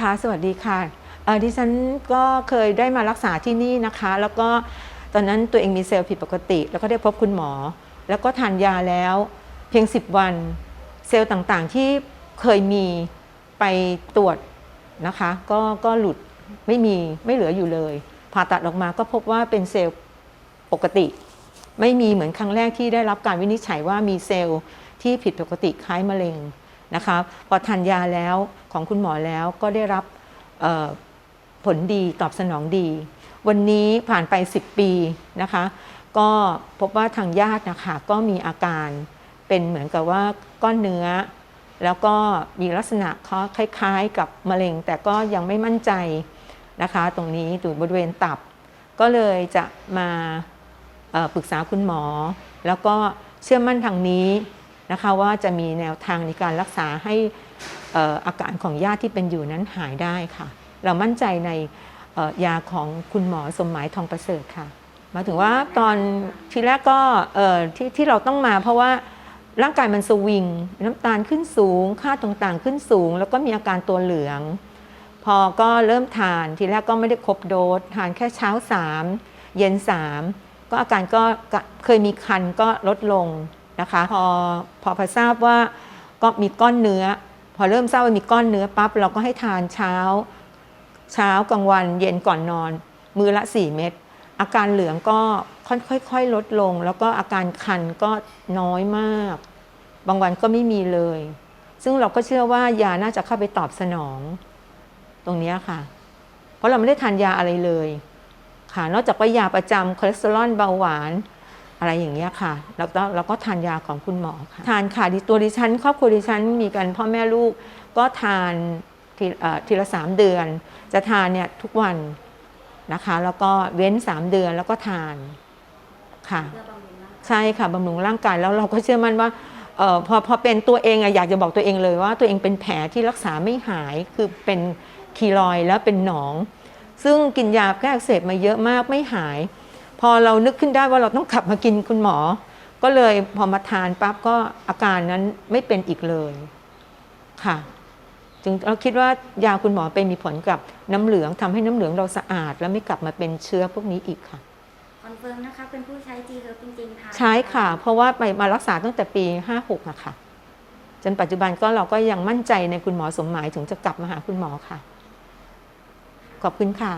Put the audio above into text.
คะสวัสดีค่ะดิฉันก็เคยได้มารักษาที่นี่นะคะ แล้วก็ตอนนั้นตัวเองมีเซลล์ผิดปกติ แล้วก็ได้พบคุณหมอ แล้วก็ทานยาแล้วเพียง 10 วัน เซลล์ต่างๆที่เคยมีไปตรวจนะคะ ก็ก็หลุดไม่มีไม่เหลืออยู่เลย ผ่าตัดออกมาก็พบว่าเป็นเซลล์ปกติ ไม่มีเหมือนครั้งแรกที่ได้รับการวินิจฉัยว่ามีเซลล์ที่ผิดปกติคล้ายมะเร็ง นะคะพอทานยาแล้วของคุณหมอแล้วก็ได้รับผลดีตอบสนองดี วันนี้ผ่านไป 10 ปีนะคะ ก็พบว่าทางญาตินะคะก็มีอาการเป็นเหมือนกับว่าก้อนเนื้อ แล้วก็มีลักษณะเขาคล้ายๆ กับมะเร็ง แต่ก็ยังไม่มั่นใจนะคะ ตรงนี้อยู่บริเวณตับ ก็เลยจะมาปรึกษาคุณหมอ แล้วก็เชื่อมั่นทางนี้ นะคะว่าจะมีแนวทางในการรักษาให้อาการของญาติที่เป็นอยู่นั้นหายได้ค่ะ เรามั่นใจในยาของคุณหมอสมหมายทองประเสริฐค่ะมาถึงว่าตอนทีแรกก็ที่ที่เราต้องมาเพราะว่าร่างกายมันสวิง น้ำตาลขึ้นสูง ค่าต่างๆขึ้นสูง แล้วก็มีอาการตัวเหลือง พอก็เริ่มทานทีแรกก็ไม่ได้ครบโดสทานแค่เช้า 3 เย็น 3 ก็อาการก็เคยมีคันก็ลดลง นะคะพอพอพอทราบว่าก็มีก้อนเนื้อ พอเริ่มทราบว่ามีก้อนเนื้อปั๊บเราก็ให้ทานเช้า เช้ากลางวันเย็นก่อนนอน มือละ 4 เม็ดอาการเหลืองก็ค่อยๆลดลง แล้วก็อาการคันก็น้อยมาก บางวันก็ไม่มีเลย ซึ่งเราก็เชื่อว่ายาน่าจะเข้าไปตอบสนอง ตรงนี้ค่ะ เพราะเราไม่ได้ทานยาอะไรเลย ค่ะนอกจากว่ายาประจำคอเลสเตอรอลเบาหวาน อะไรอย่างเงี้ยค่ะ แล้วก็เราก็ทานยาของคุณหมอค่ะ ทานค่ะดิตัวดิฉัน ครอบครัวดิฉันมีกันพ่อแม่ลูกก็ทานทีเอ่อทีละสามเดือน จะทานเนี่ยทุกวันนะคะ แล้วก็เว้นสามเดือนแล้วก็ทานค่ะ ใช่ค่ะบำรุงร่างกายแล้วเราก็เชื่อมั่นว่าออพอพอเป็นตัวเองอะอยากจะบอกตัวเองเลยว่าตัวเองเป็นแผลที่รักษาไม่หายคือเป็นคีลอยแล้วเป็นหนอง ซึ่งกินยาแก้อักเสบมาเยอะมากไม่หาย พอเรานึกขึ้นได้ว่าเราต้องกลับมากินคุณหมอ ก็เลยพอมาทานปั๊บก็อาการนั้นไม่เป็นอีกเลยค่ะจึงเราคิดว่ายาคุณหมอไปมีผลกับน้ำเหลืองทำให้น้ำเหลืองเราสะอาด แล้วไม่กลับมาเป็นเชื้อพวกนี้อีกค่ะ คอนเฟิร์มนะคะ เป็นผู้ใช้ G Herb จริงๆค่ะใช่ค่ะ เพราะว่าไปมารักษาตั้งแต่ปี 56อะค่ะ จนปัจจุบันก็เราก็ยังมั่นใจในคุณหมอสมหมายถึงจะกลับมาหาคุณหมอค่ะ ขอบคุณค่ะ